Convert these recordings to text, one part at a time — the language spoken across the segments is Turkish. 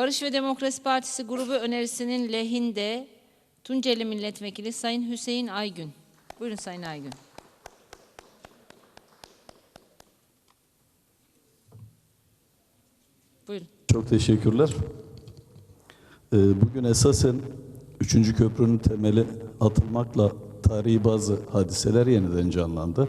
Barış ve Demokrasi Partisi grubu önerisinin lehinde Tunceli Milletvekili Sayın Hüseyin Aygün. Buyurun Sayın Aygün. Buyurun. Çok teşekkürler. Ee, Bugün esasen 3. köprünün temeli atılmakla tarihi bazı hadiseler yeniden canlandı.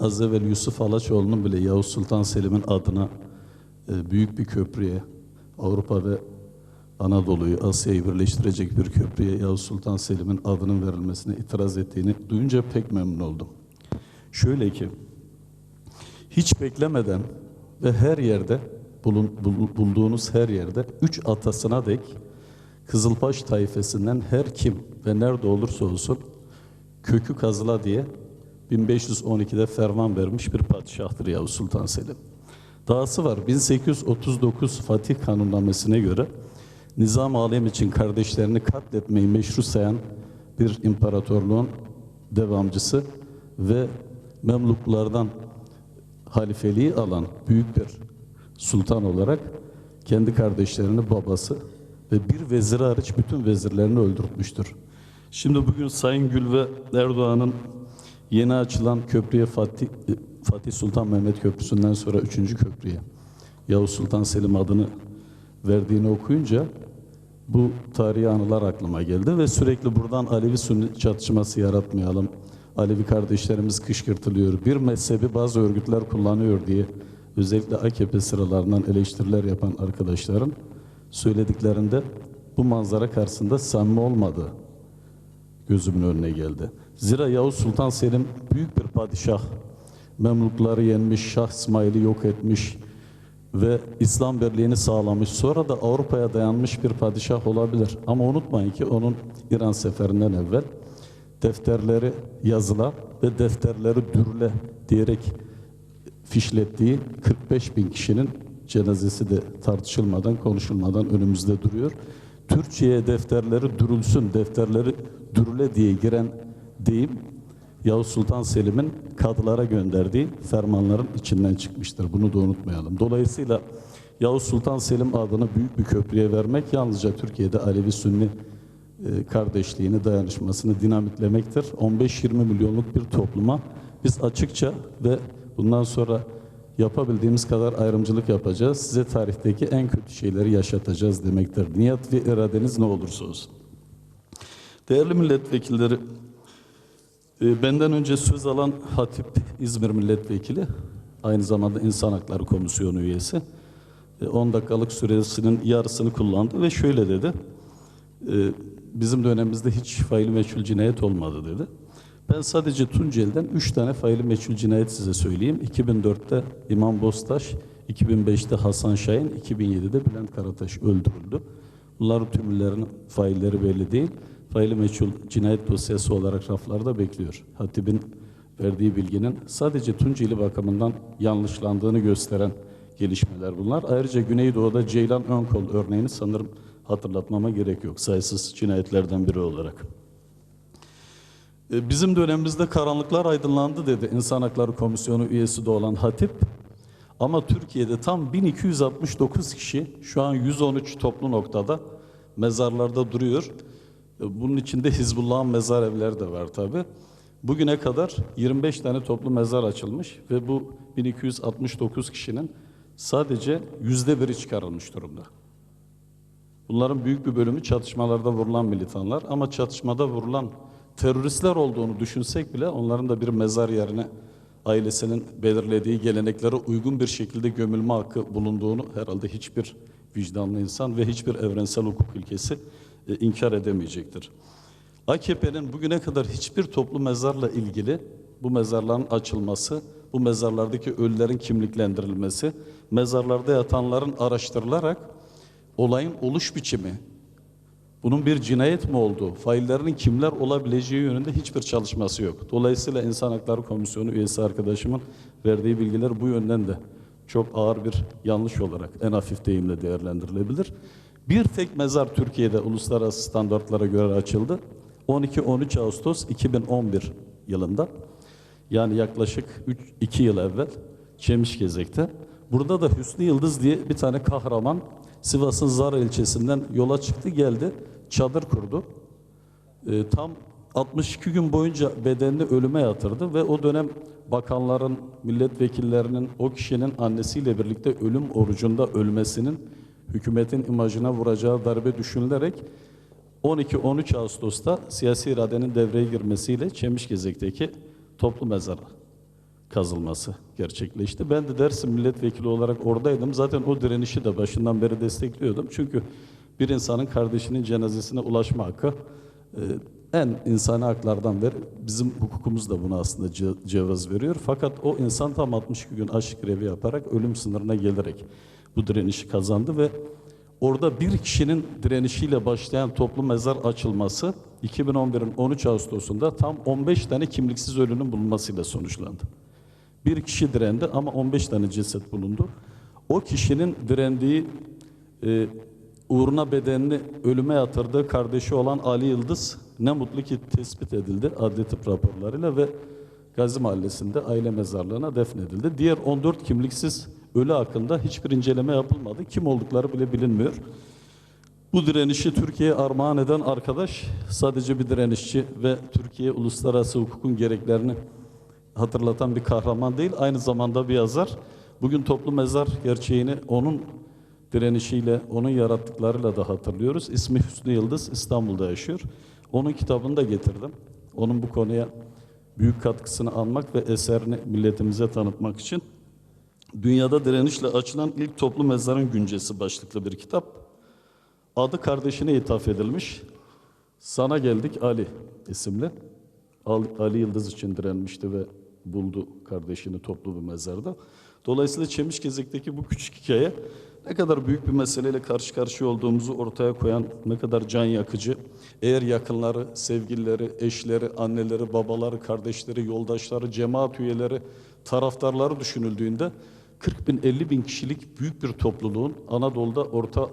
Az evvel Yusuf Alaçoğlu'nun bile Yavuz Sultan Selim'in adına e, büyük bir köprüye, Avrupa ve Anadolu'yu, Asya'yı birleştirecek bir köprüye Yavuz Sultan Selim'in adının verilmesine itiraz ettiğini duyunca pek memnun oldum. Şöyle ki, hiç beklemeden ve her yerde bulun, bul- bulduğunuz her yerde üç atasına dek Kızılbaş tayfesinden her kim ve nerede olursa olsun kökü kazıla diye 1512'de ferman vermiş bir padişahtır Yavuz Sultan Selim. Dahası var 1839 Fatih Kanunnamesi'ne göre nizam alem için kardeşlerini katletmeyi meşru sayan bir imparatorluğun devamcısı ve Memluklardan halifeliği alan büyük bir sultan olarak kendi kardeşlerini babası ve bir veziri hariç bütün vezirlerini öldürtmüştür. Şimdi bugün Sayın Gül ve Erdoğan'ın yeni açılan köprüye Fatih, Fatih Sultan Mehmet Köprüsü'nden sonra üçüncü köprüye Yavuz Sultan Selim adını verdiğini okuyunca bu tarihi anılar aklıma geldi ve sürekli buradan Alevi Sünni çatışması yaratmayalım. Alevi kardeşlerimiz kışkırtılıyor. Bir mezhebi bazı örgütler kullanıyor diye özellikle AKP sıralarından eleştiriler yapan arkadaşların söylediklerinde bu manzara karşısında samimi olmadığı gözümün önüne geldi. Zira Yavuz Sultan Selim büyük bir padişah. Memlukları yenmiş, Şah İsmail'i yok etmiş ve İslam birliğini sağlamış. Sonra da Avrupa'ya dayanmış bir padişah olabilir. Ama unutmayın ki onun İran seferinden evvel defterleri yazıla ve defterleri dürüle diyerek fişlettiği 45 bin kişinin cenazesi de tartışılmadan, konuşulmadan önümüzde duruyor. Türkçe'ye defterleri dürülsün, defterleri dürüle diye giren deyim Yavuz Sultan Selim'in kadılara gönderdiği fermanların içinden çıkmıştır. Bunu da unutmayalım. Dolayısıyla Yavuz Sultan Selim adını büyük bir köprüye vermek yalnızca Türkiye'de Alevi Sünni e, kardeşliğini, dayanışmasını dinamitlemektir. 15-20 milyonluk bir topluma biz açıkça ve bundan sonra yapabildiğimiz kadar ayrımcılık yapacağız. Size tarihteki en kötü şeyleri yaşatacağız demektir. Niyet ve iradeniz ne olursa olsun. Değerli milletvekilleri, benden önce söz alan Hatip İzmir Milletvekili, aynı zamanda İnsan Hakları Komisyonu üyesi, e, 10 dakikalık süresinin yarısını kullandı ve şöyle dedi, e, bizim dönemimizde hiç faili meçhul cinayet olmadı dedi. Ben sadece Tunceli'den 3 tane faili meçhul cinayet size söyleyeyim. 2004'te İmam Bostaş, 2005'te Hasan Şahin, 2007'de Bülent Karataş öldürüldü. Bunların tümlerinin failleri belli değil. Faili meçhul cinayet dosyası olarak raflarda bekliyor. Hatip'in verdiği bilginin sadece Tunceli bakımından yanlışlandığını gösteren gelişmeler bunlar. Ayrıca Güneydoğu'da Ceylan Önkol örneğini sanırım hatırlatmama gerek yok. Sayısız cinayetlerden biri olarak. E, Bizim dönemimizde karanlıklar aydınlandı dedi İnsan Hakları Komisyonu üyesi de olan Hatip. Ama Türkiye'de tam 1269 kişi şu an 113 toplu noktada mezarlarda duruyor. E, Bunun içinde Hizbullah'ın mezar evleri de var tabi. Bugüne kadar 25 tane toplu mezar açılmış ve bu 1269 kişinin sadece yüzde biri çıkarılmış durumda. Bunların büyük bir bölümü çatışmalarda vurulan militanlar ama çatışmada vurulan teröristler olduğunu düşünsek bile onların da bir mezar yerine ailesinin belirlediği geleneklere uygun bir şekilde gömülme hakkı bulunduğunu herhalde hiçbir vicdanlı insan ve hiçbir evrensel hukuk ilkesi e, inkar edemeyecektir. AKP'nin bugüne kadar hiçbir toplu mezarla ilgili bu mezarların açılması, bu mezarlardaki ölülerin kimliklendirilmesi, mezarlarda yatanların araştırılarak olayın oluş biçimi, bunun bir cinayet mi olduğu, faillerinin kimler olabileceği yönünde hiçbir çalışması yok. Dolayısıyla İnsan Hakları Komisyonu üyesi arkadaşımın verdiği bilgiler bu yönden de çok ağır bir yanlış olarak en hafif deyimle değerlendirilebilir. Bir tek mezar Türkiye'de uluslararası standartlara göre açıldı. 12-13 Ağustos 2011 yılında. Yani yaklaşık 2 yıl evvel Çemişgezek'te. Burada da Hüsnü Yıldız diye bir tane kahraman Sivas'ın Zara ilçesinden yola çıktı geldi. Çadır kurdu. E, tam 62 gün boyunca bedenini ölüme yatırdı ve o dönem bakanların, milletvekillerinin o kişinin annesiyle birlikte ölüm orucunda ölmesinin hükümetin imajına vuracağı darbe düşünülerek 12-13 Ağustos'ta siyasi iradenin devreye girmesiyle Çemişgezek'teki toplu mezara kazılması gerçekleşti. Ben de Dersim milletvekili olarak oradaydım. Zaten o direnişi de başından beri destekliyordum. Çünkü bir insanın kardeşinin cenazesine ulaşma hakkı e, en insani haklardan biri. Bizim hukukumuz da buna aslında ce- cevaz veriyor. Fakat o insan tam 62 gün açlık grevi yaparak ölüm sınırına gelerek bu direnişi kazandı ve orada bir kişinin direnişiyle başlayan toplu mezar açılması 2011'in 13 Ağustos'unda tam 15 tane kimliksiz ölünün bulunmasıyla sonuçlandı. Bir kişi direndi ama 15 tane ceset bulundu. O kişinin direndiği e, uğruna bedenini ölüme yatırdığı kardeşi olan Ali Yıldız ne mutlu ki tespit edildi adli tıp raporlarıyla ve Gazi Mahallesi'nde aile mezarlığına defnedildi. Diğer 14 kimliksiz ölü hakkında hiçbir inceleme yapılmadı. Kim oldukları bile bilinmiyor. Bu direnişi Türkiye'ye armağan eden arkadaş sadece bir direnişçi ve Türkiye uluslararası hukukun gereklerini hatırlatan bir kahraman değil, aynı zamanda bir yazar. Bugün toplu mezar gerçeğini onun direnişiyle, onun yarattıklarıyla da hatırlıyoruz. İsmi Hüsnü Yıldız, İstanbul'da yaşıyor. Onun kitabını da getirdim. Onun bu konuya büyük katkısını anmak ve eserini milletimize tanıtmak için. Dünyada direnişle açılan ilk toplu mezarın güncesi başlıklı bir kitap. Adı kardeşine ithaf edilmiş. Sana geldik Ali isimli. Ali, Yıldız için direnmişti ve buldu kardeşini toplu bir mezarda. Dolayısıyla Çemişgezek'teki bu küçük hikaye ne kadar büyük bir meseleyle karşı karşıya olduğumuzu ortaya koyan, ne kadar can yakıcı. Eğer yakınları, sevgilileri, eşleri, anneleri, babaları, kardeşleri, yoldaşları, cemaat üyeleri, taraftarları düşünüldüğünde 40 bin, 50 bin kişilik büyük bir topluluğun Anadolu'da orta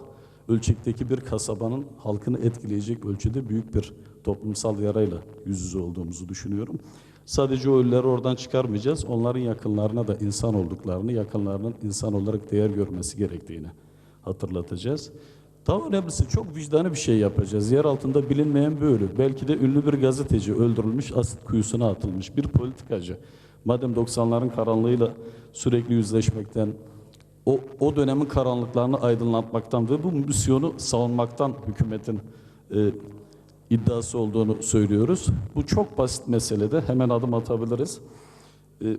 ölçekteki bir kasabanın halkını etkileyecek ölçüde büyük bir toplumsal yarayla yüz yüze olduğumuzu düşünüyorum. Sadece ölüleri oradan çıkarmayacağız. Onların yakınlarına da insan olduklarını, yakınlarının insan olarak değer görmesi gerektiğini hatırlatacağız. Daha önemlisi çok vicdanı bir şey yapacağız. Yer altında bilinmeyen bir ölü. Belki de ünlü bir gazeteci öldürülmüş, asit kuyusuna atılmış. Bir politikacı. Madem 90'ların karanlığıyla sürekli yüzleşmekten, o, o dönemin karanlıklarını aydınlatmaktan ve bu misyonu savunmaktan hükümetin e, iddiası olduğunu söylüyoruz. Bu çok basit meselede hemen adım atabiliriz. E,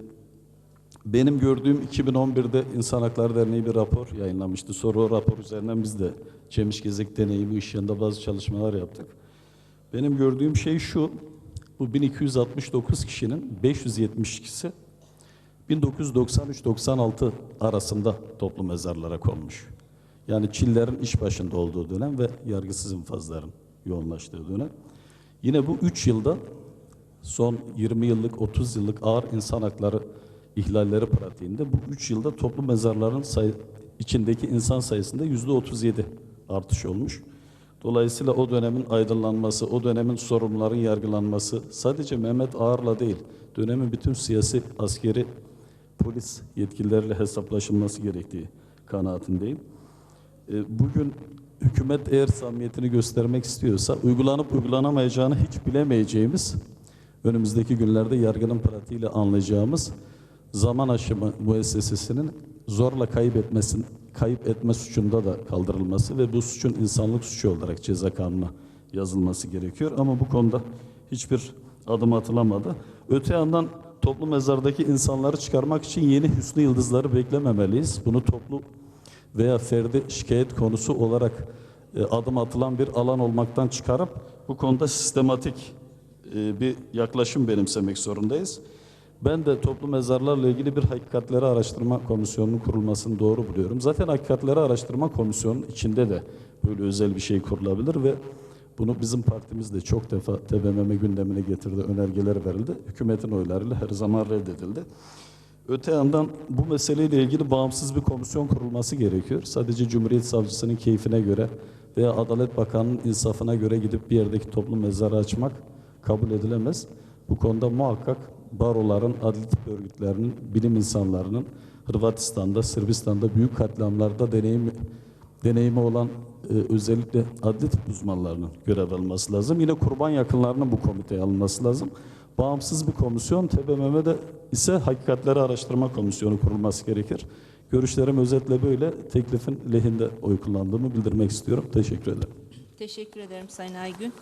benim gördüğüm 2011'de İnsan Hakları Derneği bir rapor yayınlamıştı. Sonra o rapor üzerinden biz de Çemişgezek deneyimi ışığında bazı çalışmalar yaptık. Benim gördüğüm şey şu, bu 1269 kişinin 572'si 1993-96 arasında toplu mezarlara konmuş. Yani Çillerin iş başında olduğu dönem ve yargısız infazların yoğunlaştığı dönem. Yine bu 3 yılda son 20 yıllık, 30 yıllık ağır insan hakları ihlalleri pratiğinde bu 3 yılda toplu mezarların sayı, içindeki insan sayısında yüzde 37 artış olmuş. Dolayısıyla o dönemin aydınlanması, o dönemin sorumluların yargılanması sadece Mehmet Ağar'la değil, dönemin bütün siyasi, askeri, polis yetkilileriyle hesaplaşılması gerektiği kanaatindeyim. E, Bugün hükümet eğer samimiyetini göstermek istiyorsa uygulanıp uygulanamayacağını hiç bilemeyeceğimiz önümüzdeki günlerde yargının pratiğiyle anlayacağımız zaman aşımı müessesesinin zorla kayıp etmesin, kayıp etme suçunda da kaldırılması ve bu suçun insanlık suçu olarak ceza kanununa yazılması gerekiyor. Ama bu konuda hiçbir adım atılamadı. Öte yandan toplu mezardaki insanları çıkarmak için yeni hüsnü yıldızları beklememeliyiz. Bunu toplu veya ferdi şikayet konusu olarak e, adım atılan bir alan olmaktan çıkarıp bu konuda sistematik e, bir yaklaşım benimsemek zorundayız. Ben de toplu mezarlarla ilgili bir hakikatleri araştırma komisyonunun kurulmasını doğru buluyorum. Zaten hakikatleri araştırma komisyonunun içinde de böyle özel bir şey kurulabilir ve bunu bizim partimiz de çok defa TBMM gündemine getirdi, önergeler verildi. Hükümetin oylarıyla her zaman reddedildi. Öte yandan bu meseleyle ilgili bağımsız bir komisyon kurulması gerekiyor. Sadece Cumhuriyet Savcısının keyfine göre veya Adalet Bakanı'nın insafına göre gidip bir yerdeki toplu mezarı açmak kabul edilemez. Bu konuda muhakkak baroların, adli tıp örgütlerinin, bilim insanlarının Hırvatistan'da, Sırbistan'da büyük katliamlarda deneyim, deneyimi olan e, özellikle adli tıp uzmanlarının görev alması lazım. Yine kurban yakınlarının bu komiteye alınması lazım. Bağımsız bir komisyon, TBMM'de ise Hakikatleri Araştırma Komisyonu kurulması gerekir. Görüşlerim özetle böyle. Teklifin lehinde oy kullandığımı bildirmek istiyorum. Teşekkür ederim. Teşekkür ederim Sayın Aygün.